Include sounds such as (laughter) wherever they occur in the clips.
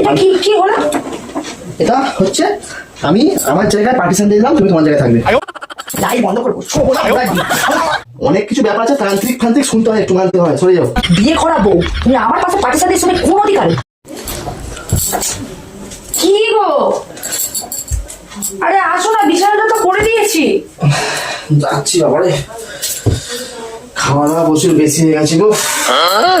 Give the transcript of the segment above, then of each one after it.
এটা কি কি হলো? এটা হচ্ছে আমি আমার জায়গায় পার্টিশন দিয়ে দিলাম তুমি তোমার জায়গায় থাকবে। লাইট বন্ধ করব। অনেক কিছু ব্যাপার আছে তান্ত্রিক ফান্ত্রিক শুনতে হয় একটু মানতে হয় সরে যাও। বিয়ে করা বউ তুমি আমার পাশে পার্টি সাথে শুনে কোন অধিকারে? কি গো? আরে আসো না বিছানাটা তো করে দিয়েছি। যাচ্ছি বাবারে। খাওয়া দাওয়া প্রচুর বেশি হয়ে গেছে গো। আর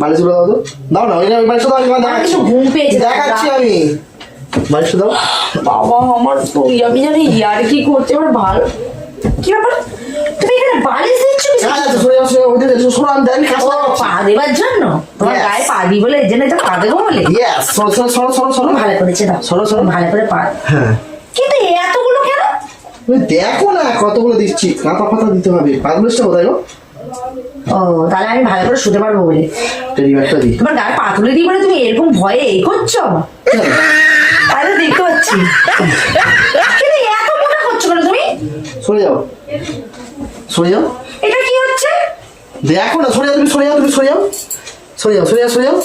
দাও তো। দাও না ওই বালিশ দাও আমি দেখাচ্ছি। ঘুম পেয়েছে দেখাচ্ছি আমি। বালিশ দাও। বাবা আমার তো আমি জানি ইয়ার কি করছে আমার ভালো কি ব্যাপার? তুমি এখানে বালিশ দিচ্ছ? হ্যাঁ সরে যাও সরে যাও ওই যে সরান দেন পা দেবার জন্য? তোমার গায়ে পা দিই বলে এর জন্য পা দেবো বলে? সরো সরো সরো সরো সরো। ভালো করেছে দাও। সরো সরো। ভালো করে পা হ্যাঁ। কিন্তু এতগুলো কেন? দেখো না কতগুলো দিচ্ছি। কাঁপা পাতা দিতে হবে। পাতগুলোটা কোথায় গো? ও তাহলে আমি ভালো করে শুতে পারব বলে। তোমার গায়ে পা তুলে দিই বলে তুমি এরকম ভয়ে এই করছ? তাহলে দেখতে পাচ্ছি। কিন্তু এত মোটা করছ কেন তুমি? সরে যাও। সরে যাও। এটা কি হচ্ছে? দেখো না সরে যাও তুমি সরে যাও তুমি সরে যাও। সরে যাও সরে যাও সরে যাও।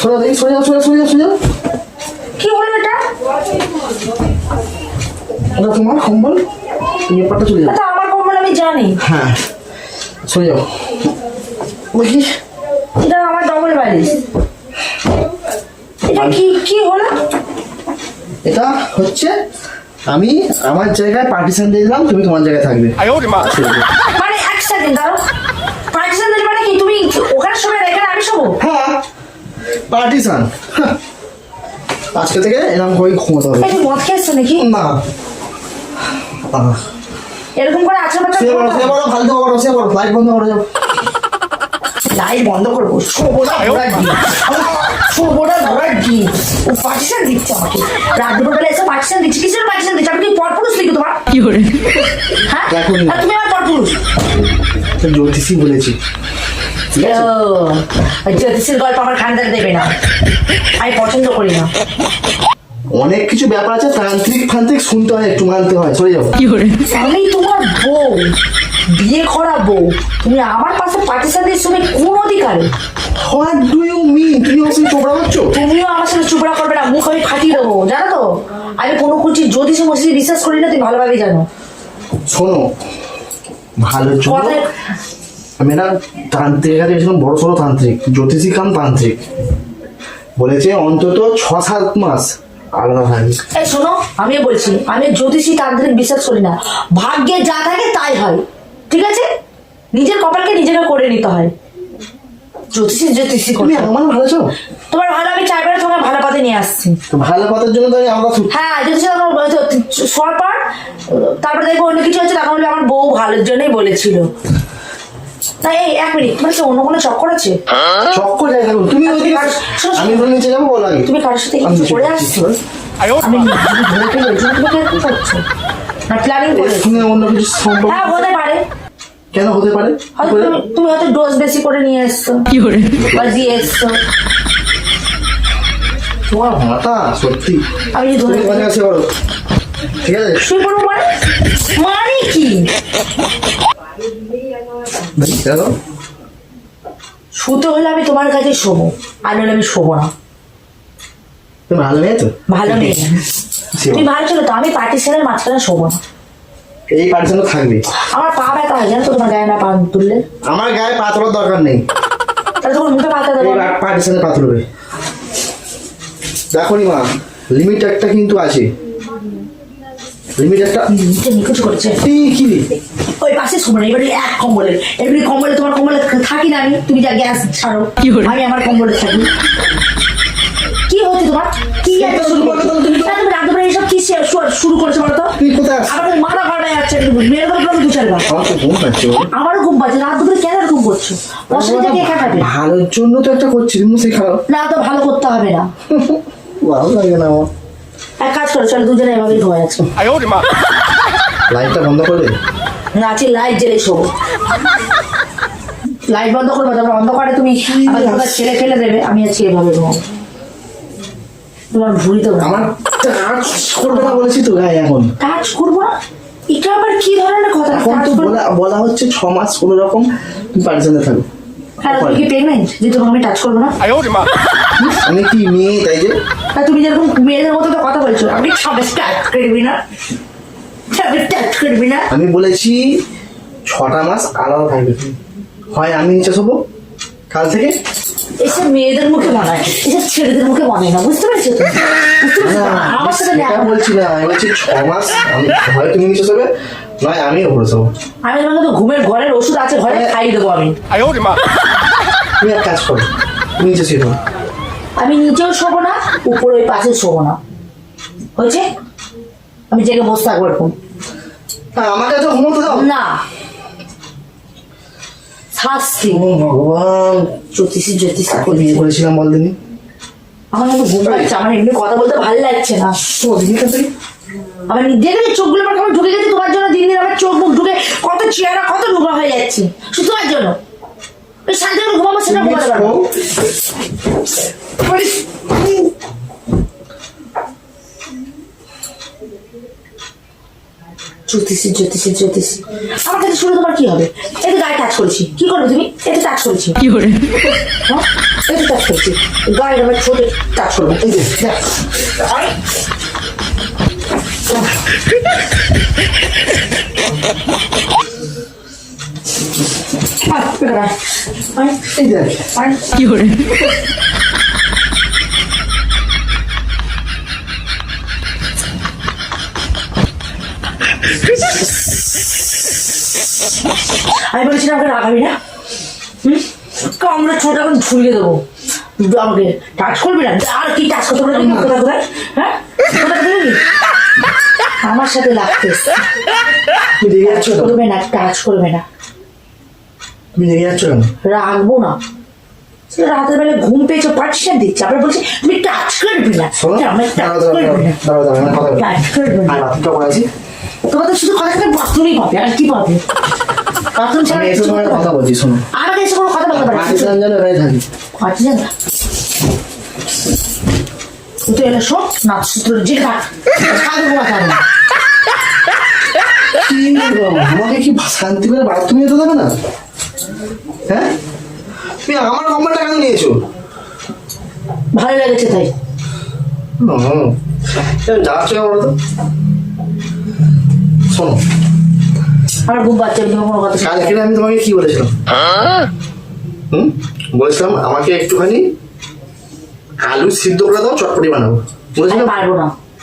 সরে যাও সরে যাও সরে যাও সরে যাও কি হলো এটা? ওটা তোমার কম্বল? তুমি পাটা চলে যাও। এটা আমার কম্বল আমি জানি। হ্যাঁ। শুয়ে যাব। বলছিস এটা আমার ডবল বালিশ এটা কি কি হলো? এটা হচ্ছে আমি আমার জায়গায় পার্টিশন দিয়ে দিলাম তুমি তোমার জায়গায় থাকবে। মানে একসাথে দাও দাঁড়াও। পার্টিশন দিলে মানে কি? তুমি ওখানে শোবে এখানে আমি শোবো? হ্যাঁ পার্টিশন হ্যাঁ। আজকে থেকে এরকম করে ঘুমোতে হবে। মদ খেয়েছো নাকি? না। এরকম করে আচরণ বাচরণ শুয়ে পড়ো শুয়ে পড়ো ফালতু করো শুয়ে পড়ো লাইট বন্ধ করে যাও লাইট বন্ধ করব শোবো না ঘোড়ার ডিম শোবো না ঘোড়ার ডিম ও পার্টিশন দিচ্ছে আমাকে। রাত দুটো বেলা এসে পার্টিশন দিচ্ছে। কিসের পার্টিশন দিচ্ছে? আমি কি পরপুরুষ লিখি তোমার? কি করে? হ্যাঁ? তুমি আমার পরপুরুষ? তো জ্যোতিষী বলেছি। জ্যোতিষের গল্প আমার খানদার দেবে না। আমি পছন্দ করি না। অনেক কিছু ব্যাপার আছে তান্ত্রিক ফান্ত্রিক শুনতে হয় একটু মানতে হয় সরে যাও আমি তোমার বউ বিয়ে করা বউ তুমি আমার পাশে দিয়ে শুনে কোন অধিকারে? হোয়াট ডু ইউ মিন তুমি ওর সঙ্গে চোপড়া করছ তুমিও আমার সাথে চুপড়া করবে না মুখ আমি ফাটিয়ে দেবো জানো তো? আমি কোনো কিছু জ্যোতিষে মসজিদে বিশ্বাস করি না তুমি ভালোভাবে জানো। শোনো জন্য কথায় আমি না তান্ত্রিক কাছে গেছিলাম বড় সড়ো তান্ত্রিক জ্যোতিষী কাম তান্ত্রিক। বলেছে অন্তত ছ সাত মাস এই শোনো আমিও বলছি আমি জ্যোতিষী তান্ত্রিক বিশ্বাস করি না। ভাগ্যে যা থাকে তাই হয় ঠিক আছে? নিজের কপালকে নিজেকে করে নিতে হয়। জ্যোতিষী জ্যোতিষী আমার ভালো তোমার ভালো আমি চাইবে না তোমার ভালো পথে নিয়ে আসছি। ভালো জন্য তো আমরা হ্যাঁ আমার বলতো, তারপরে দেখব অন্য কিছু হচ্ছে তখন আমার বউ ভালোর জন্যই বলেছিল। তাই এই মানে অন্য কোনো চক্কর আছে? চক্কর যাই থাকুন তুমি ওই আমি ওখানে বলো আগে। তুমি কারোর সাথে কিছু করে আসছো? তুমি কি করছ? তুমি অন্য হ্যাঁ, হতে পারে। কেন হতে পারে? তুমি হয়তো ডোজ বেশি করে নিয়ে এসছো। কি করে? দিয়ে এসছো। তোমার মাথা সত্যি। আমি ধরে বলো। ঠিক আছে? শুয়ে পড়ো মানে মানে কি? শুতে হলে আমি তোমার কাছে শোবো। আর নাহলে আমি শোবো না। তুমি ভালো মেয়ে তো? ভালো নেই (laughs) তুমি ভালো ছিল তো আমি পার্টিশনের মাঝখানে শোবো না। এই পার্টিশনও থাকবে। আমার পা ব্যথা হয় জানো তো তোমার গায়ে না পা তুললে? আমার গায়ে পা তোলার দরকার নেই। তাহলে তোমার মুখে পাতা দেবো পার্টিশনে পা তুলবে দেখো নি মা লিমিট একটা কিন্তু আছে। লিমিট একটা? নিচে করেছে। কি কি? ওই পাশে শুনো এবারে এক কম্বলে এবারে কম্বলে তোমার কম্বলে থাকি না আমি। তুমি যা গ্যাস ছাড়ো। আমি আমার কম্বলে থাকি। কি হচ্ছে তোমার? কি একটা শুরু শুরু করছ তুমি তো- না, তুমি রাত কি শুরু করেছ বলো তো। তুই কোথায় আছিস? মাথা কাটা যাচ্ছে মেরে দেবো দু চারবার। ঘুম আমারও ঘুম পাচ্ছে। রাত দুপুরে কেন এরকম করছ? অসুবিধা কে ভালোর জন্য তো একটা করছি তুমি সেই খারাপ না তো ভালো করতে হবে না। ভালো লাগে না আমার। এক কাজ করো চল দুজনে এভাবেই ঘুমায় আছো। লাইটটা বন্ধ করবে না আছি লাইট জ্বেলে শোবো। লাইট বন্ধ করব তারপর অন্ধকারে তুমি ছেলে ফেলে দেবে আমি আছি এভাবে ঘুমাবো। তোমার ভুল তো আমার কাজ করব না বলেছি তো গায়ে এখন। কাজ করব না? এটা আবার কি ধরনের কথা? এখন তো বলা হচ্ছে ছ মাস কোনো রকম পার্সেন্টে থাকবে হ্যাঁ তুমি কি প্রেগনেন্ট যে তোমাকে আমি টাচ করব না। আমি কি মেয়ে তাই যে? আর তুমি যেরকম মেয়েদের মতো তো কথা বলছো আমি সবে স্টার্ট করবি না সবে স্টার্ট করবি না আমি বলেছি ছটা মাস আলাদা থাকবে। হয় আমি নিচে শোবো কাল থেকে? এসে মেয়েদের মুখে বানায় এসে ছেলেদের মুখে বানায় না বুঝতে পারছ তো? আমার সাথে না বলছি না আমি বলছি ছ মাস আমি হয় তুমি নিচে শোবে নয় আমি উপরে শোবো। আমি তোমাকে তো ঘুমের ঘরের ওষুধ আছে ঘরে হ্যাঁ। খাইয়ে দেবো আমি। তুমি এক কাজ করো তুমি নিচে শুয়ে আমি নিচেও শোবো না উপরে ওই পাশে শোবো না। হয়েছে? আমি জেগে বসে থাকব এরকম। আমাকে তো ঘুমোতে দাও। না। শাস্তি। ভগবান জ্যোতিষী জ্যোতিষী বিয়ে করেছিলাম বল দিনি। আমার কিন্তু ঘুম পাচ্ছে আমার এমনি কথা বলতে ভালো লাগছে না। তো দিনি কাছে আমার দেখে চোখগুলো আমার ঢুকে গেছে তোমার জন্য দিন দিন আমার চোখ মুখ ঢুকে কত চেহারা কত ঢুকা হয়ে যাচ্ছে। শুধু তোমার জন্য শান্তি করে ঘুমাবো সেটা ঘুমাতে পারব জ্যোতিষী জ্যোতিষী জ্যোতিষী। আমার কাছে শুনে তোমার কি হবে? এতে গায়ে টাচ করেছি। কি করবে তুমি? এতে টাচ করেছি। কি করে? হ্যাঁ? এতে টাচ করেছি। গায়ে আমার ছোট টাচ করবে। এই যে দেখ। দেখ আয়। আমি বলেছিলাম আমাকে রাখাবি না। হুম? কামড়ে ছোট এখন ঝুলিয়ে দেবো। আমাকে টাচ করবি না? আর কি টাচ করতে পারবি কোথায় কোথায়? হ্যাঁ? কোথায় আমার সাথে লাগতে এসছে। তুমি রেগে যাচ্ছ কেন করবে না টাচ করবে না। তুমি রেগে যাচ্ছ কেন? রাখব না। রাতের বেলা ঘুম পেয়েছ পার্টিশন দিচ্ছে। আবার বলছি তুমি টাচ করবি না। শোনো টাচ করবি না। দাঁড়াও দাঁড়াও দাঁড়াও কথা বলি। টাচ করবি না। আর বাথরুমটা করেছি তোমার তো শুধু কথা কথা বাথরুমই পাবে আর কি পাবে বাথরুম ছাড়া কথা বলছি শোনো। আমাকে এসে কোনো কথা বলতে পারে না। পাকিস্তান যেন এখানে থাকি। পার্টিশন না তুই এলে শোক তোর যে থাক হবে না। আমাকে কি শান্তি করে বাথরুমে যেতে দেবে না? আমার কম্বলটা কেন নিয়েছো? ভালো লেগেছে তাই। যাচ্ছে তো। শোনো। তোমাকে কি বলেছিলাম? হুম? আমাকে একটুখানি আলু সিদ্ধ করে দাও চটপটি বানাবো।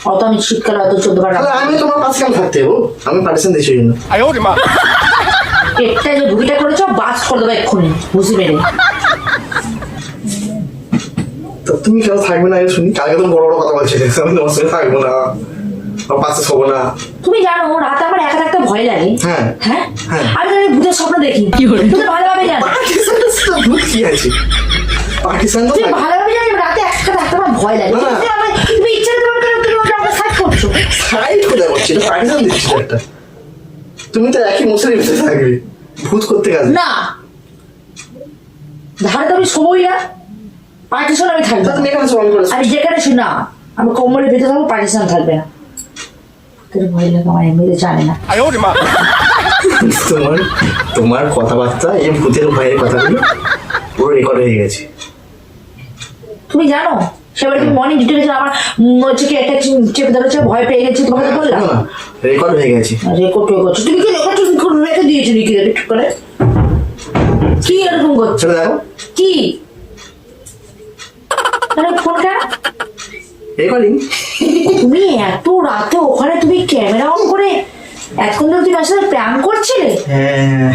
অত আমি শীতকালে আমি তোমার পাশে থাকতে আমি পার্টিশন দিয়েছি ওই জন্য। (laughs) করেছ বাস করে দেবো এক্ষুনি। বুঝি মেরে তো তুমি কেন থাকবে না শুনি। কালকে তো বড় বড় কথা বলছিলে আমি তোমার সঙ্গে থাকব না পাশে শোবো না। তুমি জানো রাতে আমার একা থাকতে ভয় লাগে। হ্যাঁ। হ্যাঁ? হ্যাঁ। আমি তাহলে ভূতের স্বপ্ন দেখি। ভালোভাবে জানো ভূত কি আছে? পাকিস্তান তো তুমি থাকে। ভালোভাবে জানো রাতে একা থাকতে আমার ভয় লাগে। না। তুমি ইচ্ছা করে তোমার কেন তুমি ওটা আমাকে সাইড করছ। সাইড কোথায় করছি এটা পাকিস্তান দিচ্ছি একটা। তুমি তো একই মশারি ভিতরে থাকবে। ভূত করতে গেলে। না। ধারে তো আমি শোবই না। পার্টিশন আমি থাকব তুমি এখানে শ্রমণ করেছ আমি যেখানে শোনা আমি কোমরের ভিতরে থাকব পার্টিশন থাকবে না। তুমি জানো হচ্ছে কি একটা ভয় পেয়ে গেছি তোমাকে রেকর্ড হয়ে গেছে। রেকর্ড রেখে করে কি এরকম করছ? কি? মানে ফোনটা? রেকর্ডিং তুমি এত রাতে ওখানে তুমি ক্যামেরা অন করে এতক্ষণ ধরে তুমি আসলে প্র্যাম করছিলে? হ্যাঁ।